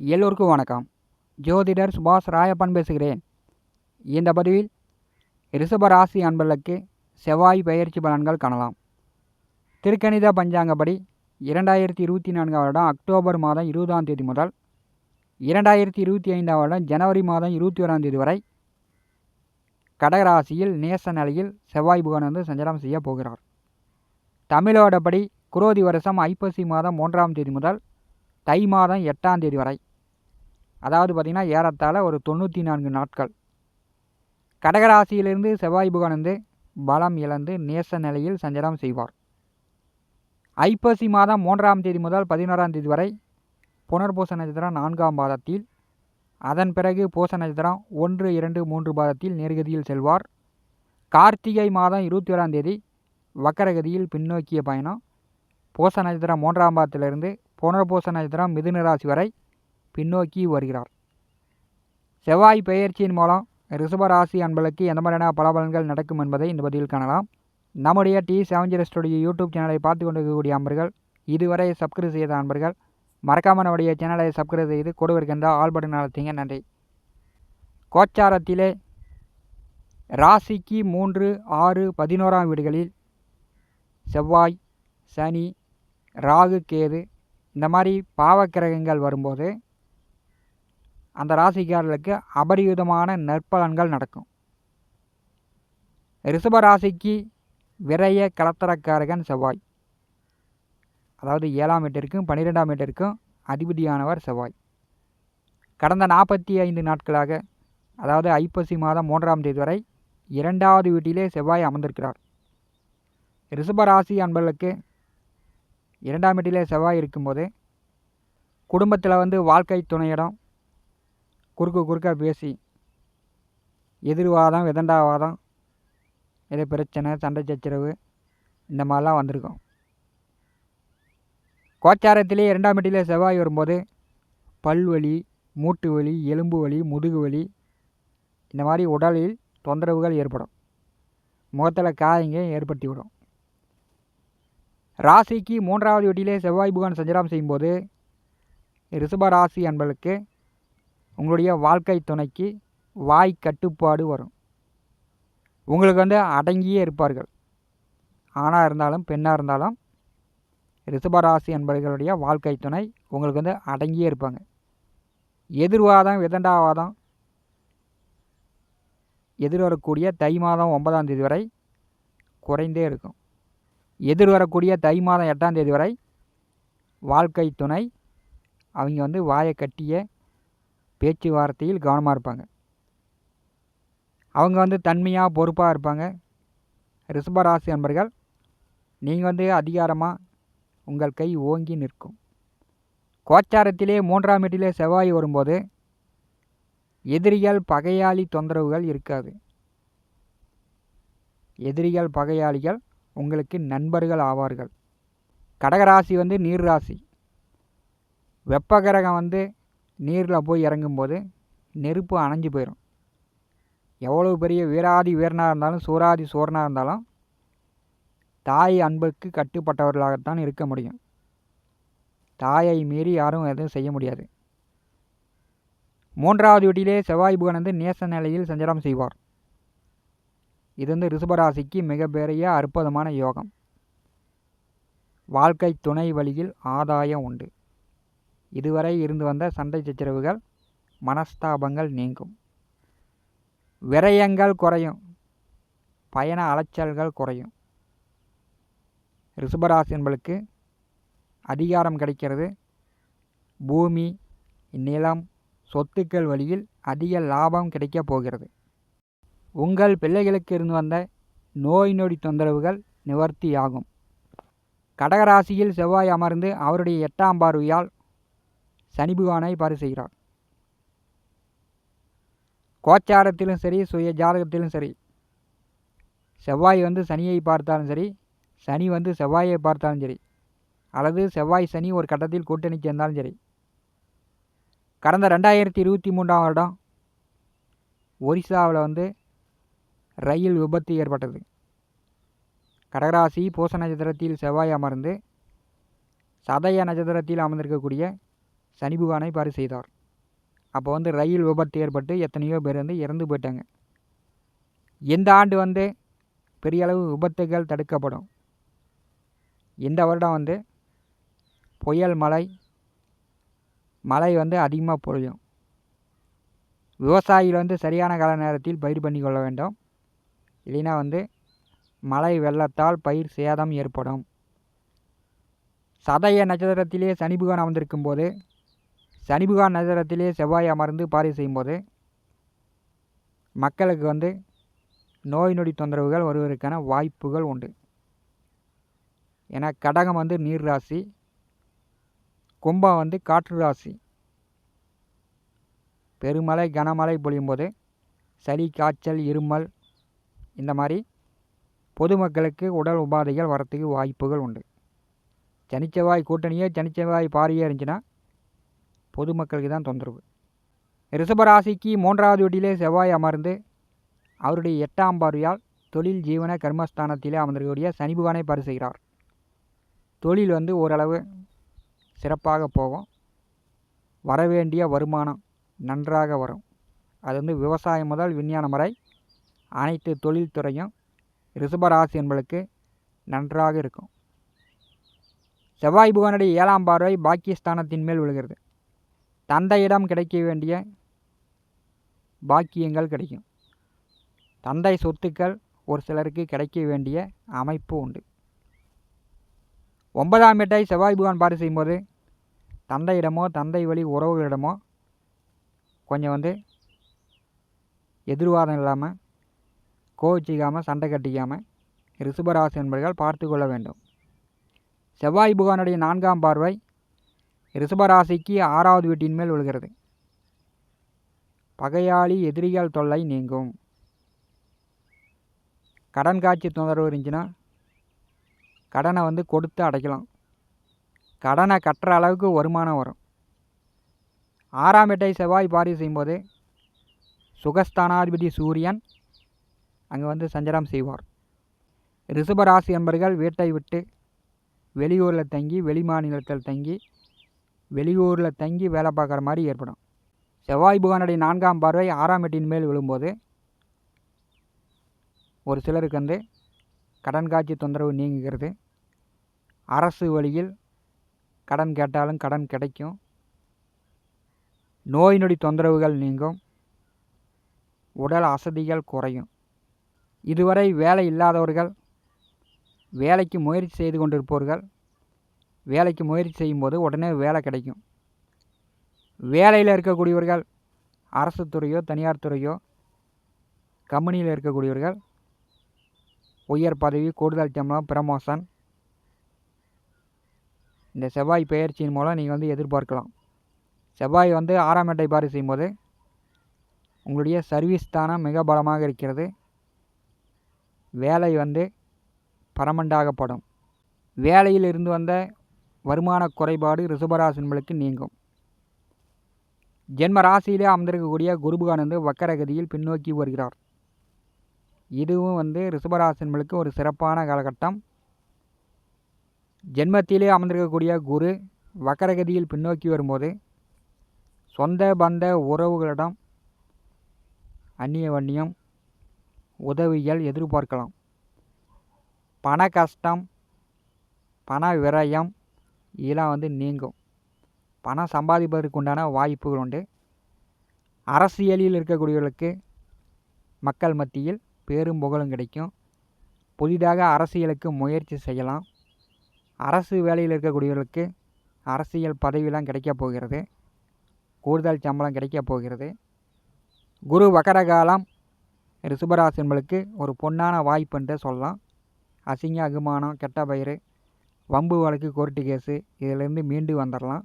எல்லோருக்கும் வணக்கம். ஜோதிடர் சுபாஷ் ராயப்பன் பேசுகிறேன். இந்த பதிவில் ரிஷப ராசி அன்பர்களுக்கு செவ்வாய் பெயர்ச்சி பலன்கள் காணலாம். திருக்கணித பஞ்சாங்கப்படி இரண்டாயிரத்தி இருபத்தி நான்காம் வருடம் அக்டோபர் மாதம் இருபதாம் தேதி முதல் இரண்டாயிரத்தி இருபத்தி ஐந்தாம் வருடம் ஜனவரி மாதம் இருபத்தி ஓராம் தேதி வரை கடகராசியில் நேச நிலையில் செவ்வாய் புகன் வந்து சஞ்சாரம் செய்ய போகிறார். தமிழோடப்படி குரோதி வருஷம் ஐப்பசி மாதம் மூன்றாம் தேதி முதல் தை மாதம் எட்டாம் தேதி வரை அதாவது பார்த்திங்கன்னா ஏறத்தாழ ஒரு தொண்ணூற்றி நான்கு நாட்கள். கடகராசியிலிருந்து செவ்வாய் புகானந்து பலம் இழந்து நேச நிலையில் சஞ்சாரம் செய்வார். ஐப்பசி மாதம் மூன்றாம் தேதி முதல் பதினோராம் தேதி வரை புனர்பூச நட்சத்திரம் நான்காம் பாதத்தில். அதன் பிறகு பூச நட்சத்திரம் ஒன்று இரண்டு மூன்று பாதத்தில் நேர்கதியில் செல்வார். கார்த்திகை மாதம் இருபத்தி ஓராம் தேதி வக்கரகதியில் பின்னோக்கிய பயணம். பூச நட்சத்திரம் மூன்றாம் பாதத்திலிருந்து புனர்பூச நட்சத்திரம் மிதுன ராசி வரை பின்னோக்கி வருகிறார். செவ்வாய் பெயர்ச்சியின் மூலம் ரிஷபராசி அன்பளுக்கு எந்த மாதிரியான பலபலன்கள் நடக்கும் என்பதை இந்த பதிவில் காணலாம். நம்முடைய டி செவன் ஸ்டுடியோ யூடியூப் சேனலை பார்த்து கொண்டிருக்கக்கூடிய அன்பர்கள் இதுவரை சப்ஸ்கிரைப் செய்த அன்பர்கள் மறக்காமல் நம்முடைய சேனலை சப்ஸ்கிரைப் செய்து கொடுவிருக்கின்ற ஆல் பட்டன் அழுத்திங்க. நன்றி. கோச்சாரத்திலே ராசிக்கு மூன்று ஆறு பதினோராம் வீடுகளில் செவ்வாய் சனி ராகு கேது இந்த மாதிரி பாவக்கிரகங்கள் வரும்போது அந்த ராசிக்காரர்களுக்கு அபரிவிதமான நற்பலன்கள் நடக்கும். ரிஷப ராசிக்கு விரைய கலத்தரக்காரகன் செவ்வாய். அதாவது ஏழாம் வீட்டிற்கும் பன்னிரெண்டாம் வீட்டிற்கும் அதிபதியானவர் செவ்வாய். கடந்த நாற்பத்தி ஐந்து நாட்களாக அதாவது ஐப்பசி மாதம் மூன்றாம் தேதி வரை இரண்டாவது வீட்டிலே செவ்வாய் அமர்ந்திருக்கிறார். ரிஷபராசி அன்பர்களுக்கு இரண்டாம் வீட்டிலே செவ்வாய் இருக்கும்போது குடும்பத்தில் வந்து வாழ்க்கை துணையிடம் குறுக்கு குறுக்க பேசி எதிர்வாதம் விதண்டாவாதம் ஏதோ பிரச்சனை சண்டை சச்சரவு இந்த மாதிரிலாம் வந்திருக்கும். கோச்சாரத்திலே இரண்டாம் வீட்டிலே செவ்வாய் வரும்போது பல்வலி மூட்டு வலி எலும்பு வலி முதுகு வலி இந்த மாதிரி உடலில் தொந்தரவுகள் ஏற்படும். முகத்தில் காயங்க ஏற்படுத்தி விடும் ராசிக்கு மூன்றாவது வீட்டிலே செவ்வாய் புகான் சஞ்சாரம் செய்யும்போது ரிஷப ராசி அன்பர்களுக்கு உங்களுடைய வாழ்க்கை துணைக்கு வாய் கட்டுப்பாடு வரும். உங்களுக்கு வந்து அடங்கியே இருப்பார்கள். ஆணாக இருந்தாலும் பெண்ணாக இருந்தாலும் ரிஷபராசி என்பவர்களுடைய வாழ்க்கை துணை உங்களுக்கு வந்து அடங்கியே இருப்பாங்க. எதிர்வாதம் விதண்டாவாதம் எதிர்வரக்கூடிய தை மாதம் ஒன்பதாம் தேதி வரை குறைந்தே இருக்கும். எதிர்வரக்கூடிய தை மாதம் எட்டாம் தேதி வரை வாழ்க்கை துணை அவங்க வந்து வாயை கட்டிய பேச்சுவார்த்தையில் கவனமாக இருப்பாங்க. அவங்க வந்து தன்மையாக பொறுப்பாக இருப்பாங்க. ரிஷபராசி நண்பர்கள் நீங்கள் வந்து அதிகாரமாக உங்கள் கை ஓங்கி நிற்கும். கோச்சாரத்திலே மூன்றாம் வீட்டிலே செவ்வாய் வரும்போது எதிரிகள் பகையாளி தொந்தரவுகள் இருக்காது. எதிரிகள் பகையாளிகள் உங்களுக்கு நண்பர்கள் ஆவார்கள். கடகராசி வந்து நீர் ராசி வெப்பகிரகம் வந்து நீரில் போய் இறங்கும்போது நெருப்பு அணைஞ்சு போயிடும் எவ்வளோ பெரிய வீராதி வீரனாக இருந்தாலும் சூராதி சூரனாக இருந்தாலும் தாய் அன்புக்கு கட்டுப்பட்டவர்களாகத்தான் இருக்க முடியும். தாயை மீறி யாரும் எதுவும் செய்ய முடியாது. மூன்றாவது வீட்டிலே செவ்வாய் புகன் வந்து நேச நிலையில் சஞ்சாரம் செய்வார். இது வந்து ரிஷபராசிக்கு மிகப்பெரிய அற்புதமான யோகம். வாழ்க்கை துணை வழியில் ஆதாயம் உண்டு. இதுவரை இருந்து வந்த சண்டை சச்சரவுகள் மனஸ்தாபங்கள் நீங்கும். விரயங்கள் குறையும். பயண அலைச்சல்கள் குறையும். ரிஷபராசி என்பளுக்கு அதிகாரம் கிடைக்கிறது. பூமி நிலம் சொத்துக்கள் வழியில் அதிக லாபம் கிடைக்கப் போகிறது. உங்கள் பிள்ளைகளுக்கு இருந்து வந்த நோய் நொடி தொந்தரவுகள் நிவர்த்தியாகும். கடகராசியில் செவ்வாய் அமர்ந்து அவருடைய எட்டாம் பார்வையால் சனி பகவானை பாரு செய்கிறார் கோச்சாரத்திலும் சரி சுய ஜாதகத்திலும் சரி செவ்வாய் வந்து சனியை பார்த்தாலும் சரி சனி வந்து செவ்வாயை பார்த்தாலும் சரி அல்லது செவ்வாய் சனி ஒரு கட்டத்தில் கூட்டணி சேர்ந்தாலும் சரி கடந்த ரெண்டாயிரத்தி இருபத்தி மூன்றாம் வருடம் ஒரிசாவில் வந்து ரயில் விபத்து ஏற்பட்டது. கடகராசி பூச நட்சத்திரத்தில் செவ்வாய் அமர்ந்து சதய நட்சத்திரத்தில் அமர்ந்திருக்கக்கூடிய சனிபுகானை பகவானை பாரு செய்தார். அப்போ வந்து ரயில் விபத்து ஏற்பட்டு எத்தனையோ பேர் வந்து இறந்து போயிட்டாங்க. இந்த ஆண்டு வந்து பெரிய அளவு விபத்துகள் தடுக்கப்படும்? இந்த வருடம் வந்து புயல் மழை மழை வந்து அதிகமாக பொழியும். விவசாயிகள் வந்து சரியான கால நேரத்தில் பயிர் பண்ணி கொள்ள வேண்டும். இல்லைன்னா வந்து மழை வெள்ளத்தால் பயிர் சேதம் ஏற்படும். சதய நட்சத்திரத்திலே சனி பகவான் அமர்ந்திருக்கும் போது சனிபுகா பகவான் நட்சத்திரத்திலே செவ்வாய் அமர்ந்து பாரி செய்யும்போது மக்களுக்கு வந்து நோய் நொடி தொந்தரவுகள் வருவதற்கான வாய்ப்புகள் உண்டு. ஏன்னா கடகம் வந்து நீர் ராசி கும்பம் வந்து காற்று ராசி. பெருமழை கனமழை பொழியும்போது சளி காய்ச்சல் இருமல் இந்த மாதிரி பொதுமக்களுக்கு உடல் உபாதைகள் வரத்துக்கு வாய்ப்புகள் உண்டு. சனிச்செவ்வாய் கூட்டணியே சனிச்செவ்வாய் பாரியே இருந்துச்சுன்னா பொதுமக்களுக்கு தான் தொந்தரவு. ரிஷபராசிக்கு மூன்றாவது வீட்டிலே செவ்வாய் அமர்ந்து அவருடைய எட்டாம் பார்வையால் தொழில் ஜீவன கர்மஸ்தானத்திலே அமர்ந்திருக்கக்கூடிய சனி பகவானை பரிசுகிறார் தொழில் வந்து ஓரளவு சிறப்பாக போகும். வரவேண்டிய வருமானம் நன்றாக வரும். அது வந்து விவசாயம் முதல் விஞ்ஞானம் வரை அனைத்து தொழில்துறையும் ரிஷபராசி என்பளுக்கு நன்றாக இருக்கும். செவ்வாய் புகனுடைய ஏழாம் பார்வை பாக்கியஸ்தானத்தின் மேல் விழுகிறது. தந்தையிடம் கிடைக்க வேண்டிய பாக்கியங்கள் கிடைக்கும். தந்தை சொத்துக்கள் ஒரு சிலருக்கு கிடைக்க வேண்டிய அமைப்பு உண்டு. ஒன்பதாம் எட்டை செவ்வாய் புகான் பாரு செய்யும்போது தந்தையிடமோ தந்தை வழி உறவுகளிடமோ கொஞ்சம் வந்து எதிர்வாதம் இல்லாமல் கோவிச்சிக்காமல் சண்டை கட்டிக்காமல் ரிஷபராசி என்பவர்கள் பார்த்து கொள்ள வேண்டும். செவ்வாய் புகானுடைய நான்காம் பார்வை ரிஷபராசிக்கு ஆறாவது வீட்டின் மேல் விழுகிறது. பகையாளி எதிரிகள் தொல்லை நீங்கும். கடன் காட்சி தொந்தரவு இருந்துச்சுன்னா கடனை வந்து கொடுத்து அடைக்கலாம். கடனை கட்டுற அளவுக்கு வருமானம் வரும். ஆறாம் எட்டை செவ்வாய் பாரி செய்யும்போது சுகஸ்தானாதிபதி சூரியன் அங்கே வந்து சஞ்சாரம் செய்வார். ரிஷபராசி என்பர்கள் வீட்டை விட்டு வெளியூரில் தங்கி வெளி மாநிலத்தில் தங்கி வெளியூரில் தங்கி வேலை பார்க்குற மாதிரி ஏற்படும். செவ்வாய் புகானுடைய நான்காம் பார்வை ஆறாம் எட்டின் மேல் விழும்போது ஒரு சிலருக்கு வந்து கடன் காட்சி தொந்தரவு நீங்குகிறது. அரசு வழியில் கடன் கேட்டாலும் கடன் கிடைக்கும். நோய் நொடி தொந்தரவுகள் நீங்கும். உடல் அசதிகள் குறையும். இதுவரை வேலை இல்லாதவர்கள் வேலைக்கு முயற்சி செய்து கொண்டிருப்பவர்கள் வேலைக்கு முயற்சி செய்யும்போது உடனே வேலை கிடைக்கும். வேலையில் இருக்கக்கூடியவர்கள் அரசு துறையோ தனியார் துறையோ கம்பெனியில் இருக்கக்கூடியவர்கள் உயர் பதவி கூடுதல் சம்பளம் ப்ரமோஷன் இந்த செவ்வாய் பெயர்ச்சியின் மூலம் நீங்கள் வந்து எதிர்பார்க்கலாம். செவ்வாய் வந்து ஆறாம் எட்டை பாரி செய்யும்போது உங்களுடைய சர்வீஸ் தானம் மிக பலமாக இருக்கிறது. வேலை வந்து பரமண்டாகப்படும். வேலையில் இருந்து வந்த வருமான குறைபாடு ரிஷபராசின்களுக்கு நீங்கும். ஜென்ம ராசியிலே அமர்ந்திருக்கக்கூடிய குருபகான் வந்து வக்கரகதியில் பின்னோக்கி வருகிறார். இதுவும் வந்து ரிஷபராசின்களுக்கு ஒரு சிறப்பான காலகட்டம். ஜென்மத்திலே அமர்ந்திருக்கக்கூடிய குரு வக்கரகதியில் பின்னோக்கி வரும்போது சொந்த பந்த உறவுகளிடம் அந்நிய வண்ணியம் உதவிகள் எதிர்பார்க்கலாம். பண கஷ்டம் பண விரயம் இதெல்லாம் வந்து நீங்கும். பணம் சம்பாதிப்பதற்கு உண்டான வாய்ப்புகள் உண்டு. அரசியலில் இருக்கக்கூடியவர்களுக்கு மக்கள் மத்தியில் பேரும் புகழும் கிடைக்கும். புதிதாக அரசியலுக்கு முயற்சி செய்யலாம். அரசு வேலையில் இருக்கக்கூடியவர்களுக்கு அரசியல் பதவியெலாம் கிடைக்கப் போகிறது. கூடுதல் சம்பளம் கிடைக்கப் போகிறது. குரு வக்கரகாலம் ரிஷபராசி என்பளுக்கு ஒரு பொன்னான வாய்ப்பு என்று சொல்லலாம். அசிங்க அகுமானம் கெட்ட பயிர் வம்பு வழக்கு கோர்ட்டு கேஸு இதிலேருந்து மீண்டு வந்துடலாம்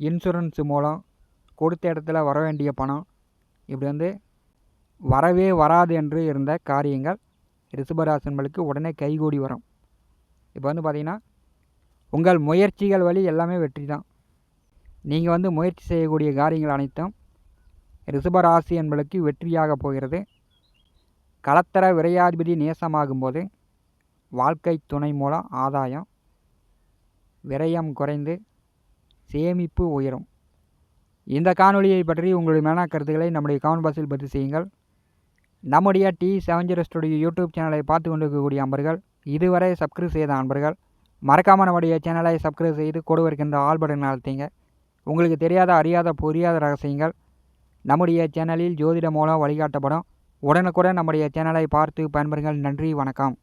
இன்சூரன்ஸ் மூலம் கொடுத்த இடத்துல வர வேண்டிய பணம் இப்படி வந்து வரவே வராது என்று இருந்த காரியங்கள் ரிஷபராசன்களுக்கு உடனே கைகூடி வரும். இப்போ வந்து பார்த்திங்கன்னா உங்கள் முயற்சிகள் வழி எல்லாமே வெற்றி தான். நீங்கள் வந்து முயற்சி செய்யக்கூடிய காரியங்கள் அனைத்தும் ரிஷபராசி என்பளுக்கு வெற்றியாக போகிறது. களத்தர விரையாதிபதி நேசமாகும்போது வாழ்க்கை துணை மூலம் ஆதாயம். விரயம் குறைந்து சேமிப்பு உயரும். இந்த காணொலியை பற்றி உங்களுடைய மேனா கருத்துக்களை நம்முடைய கமெண்ட் பாக்ஸில் பதிவு செய்யுங்கள். நம்முடைய T seven zero studio YouTube சேனலை பார்த்து கொண்டிருக்கக்கூடிய அன்பர்கள் இதுவரை சப்ஸ்கிரைப் செய்த அன்பர்கள் மறக்காமல் நம்முடைய சேனலை சப்ஸ்கிரைப் செய்து கொடு வருகின்ற ஆல் பட்டன் அழுத்திங்க. உங்களுக்கு தெரியாத அறியாத புரியாத ரகசியங்கள் நம்முடைய சேனலில் ஜோதிட மூலம் வழிகாட்டப்படும். உடனுக்குடன் நம்முடைய சேனலை பார்த்து பயன்பெறுங்கள். நன்றி வணக்கம்.